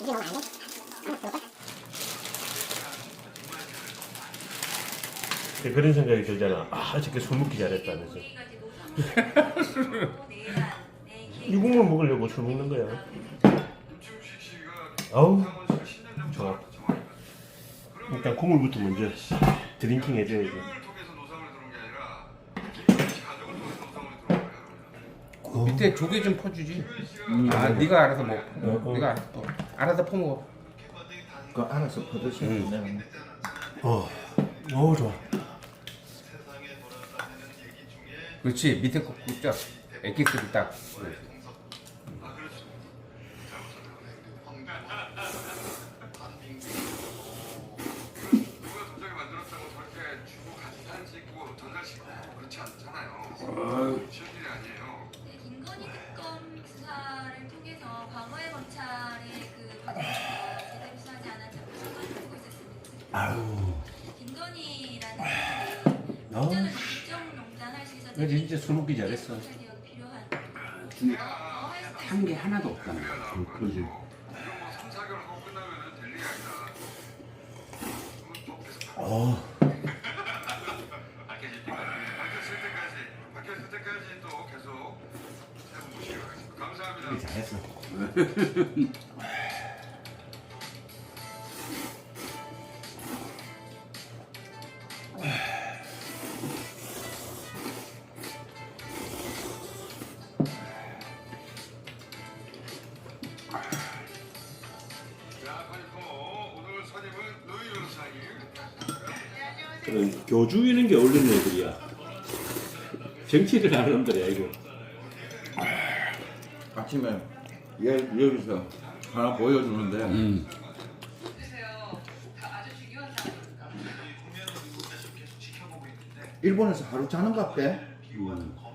이게 너무 안 돼? 하나 그런 생각이 들잖아. 아, 저게 술 먹기 잘했다면서. 이 국물 먹으려고 술 먹는 거야. 아우, 좋아. 일단 국물부터 먼저 드링킹 해줘야지. 밑에 조개 좀 퍼주지. 아, 네가 알아서 먹. 어. 네가 알아서 퍼. 알아서 퍼먹어. 그 알아서 퍼드시면 내가 어, 어 좋아. 그렇지. 밑에 거 굽자. 액기스를 딱. 그렇지 않잖아요. 쉬운 일이 아니에요. 아유, 김건희라는 어. 사람이 국정농단 할 수 있었던 그래, 진짜 술 먹기 잘했어. 검찰 개혁이 필요한 한게 하나도 없잖아. 그러지. 이건 뭐 3, 4개월 하고 끝나면은 될 일이 아니다. 그건 또 계속 어, 밝혀질 교주 이런 게 어울리는 애들이야. 정치를 하는 놈들이야 이거. 아침에 얘 여기서 하나 보여주는데 음. 일본에서 하루 자는 것 같대. 음.